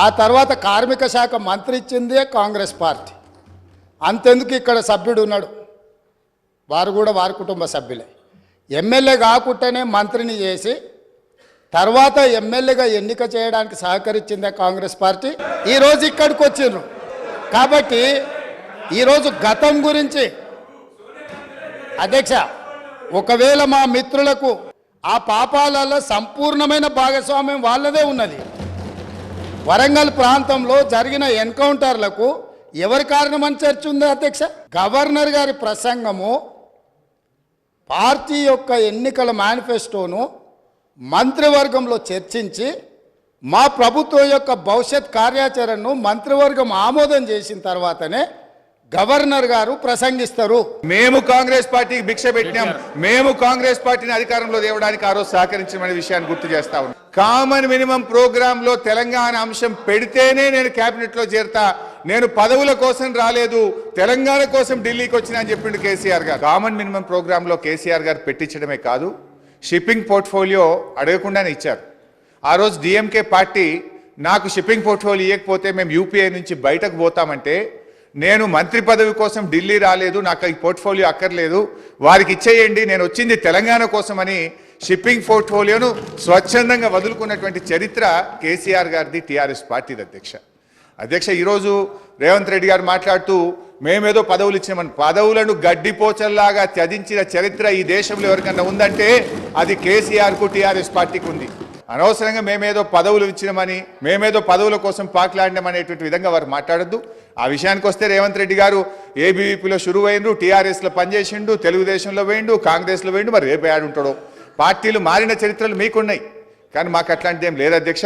ఆ తర్వాత కార్మిక శాఖ మంత్రి ఇచ్చిందే కాంగ్రెస్ పార్టీ. అంతెందుకు ఇక్కడ సభ్యుడు ఉన్నాడు? వారు కూడా వారి కుటుంబ సభ్యులే. ఎమ్మెల్యే కాకుండానే మంత్రిని చేసి తర్వాత ఎమ్మెల్యేగా ఎన్నిక చేయడానికి సహకరించిందే కాంగ్రెస్ పార్టీ. ఈరోజు ఇక్కడికి వచ్చిండ్రు. కాబట్టి ఈరోజు గతం గురించి అధ్యక్ష ఒకవేళ మా మిత్రులకు ఆ పాపాలలో సంపూర్ణమైన భాగస్వామ్యం వాళ్ళదే ఉన్నది. వరంగల్ ప్రాంతంలో జరిగిన ఎన్కౌంటర్లకు ఎవరి కారణమని చర్చ ఉంది అధ్యక్ష? గవర్నర్ గారి ప్రసంగము పార్టీ యొక్క ఎన్నికల మేనిఫెస్టోను మంత్రివర్గంలో చర్చించి మా ప్రభుత్వం యొక్క భవిష్యత్ కార్యాచరణను మంత్రివర్గం ఆమోదం చేసిన తర్వాతనే గవర్నర్ గారు ప్రసంగిస్తారు. మేము కాంగ్రెస్ పార్టీకి భిక్ష పెట్టినాం. మేము కాంగ్రెస్ పార్టీని అధికారంలో తేవడానికి ఆ రోజు సహకరించిన విషయాన్ని గుర్తు చేస్తా ఉన్నాం. కామన్ మినిమం ప్రోగ్రామ్లో తెలంగాణ అంశం పెడితేనే నేను కేబినెట్లో చేరతా. నేను పదవుల కోసం రాలేదు. తెలంగాణ కోసం ఢిల్లీకి వచ్చినా అని చెప్పిండు కేసీఆర్ గారు. కామన్ మినిమం ప్రోగ్రామ్లో కేసీఆర్ గారు పెట్టించడమే కాదు షిప్పింగ్ పోర్ట్ఫోలియో అడగకుండానే ఇచ్చారు. ఆ రోజు డిఎంకే పార్టీ నాకు షిప్పింగ్ పోర్ట్ఫోలియో ఇవ్వకపోతే మేము యూపీఐ నుంచి బయటకు పోతామంటే నేను మంత్రి పదవి కోసం ఢిల్లీ రాలేదు నాకు ఈ పోర్ట్ఫోలియో అక్కర్లేదు. వారికి ఇచ్చేయండి నేను వచ్చింది తెలంగాణ కోసమని షిప్పింగ్ పోర్ట్ఫోలియోను స్వచ్ఛందంగా వదులుకున్నటువంటి చరిత్ర కేసీఆర్ గారిది టీఆర్ఎస్ పార్టీది అధ్యక్ష. అధ్యక్ష ఈరోజు రేవంత్ రెడ్డి గారు మాట్లాడుతూ మేమేదో పదవులు ఇచ్చినామని పదవులను గడ్డిపోచల్లాగా త్యజించిన చరిత్ర ఈ దేశంలో ఎవరికన్నా ఉందంటే అది కేసీఆర్కు టీఆర్ఎస్ పార్టీకి ఉంది. అనవసరంగా మేమేదో పదవులు ఇచ్చినామని మేమేదో పదవుల కోసం పాకులాడినామనేటువంటి విధంగా వారు మాట్లాడద్దు. ఆ విషయానికి వస్తే రేవంత్ రెడ్డి గారు ఏబీవీపీలో షురువు అయిండు టీఆర్ఎస్లో పనిచేసిండు తెలుగుదేశంలో వేయండు కాంగ్రెస్లో వేయండు మరి రేపు ఆడుంటాడు. పార్టీలు మారిన చరిత్రలు మీకున్నాయి. కానీ మాకు అట్లాంటిది ఏం లేదు అధ్యక్ష.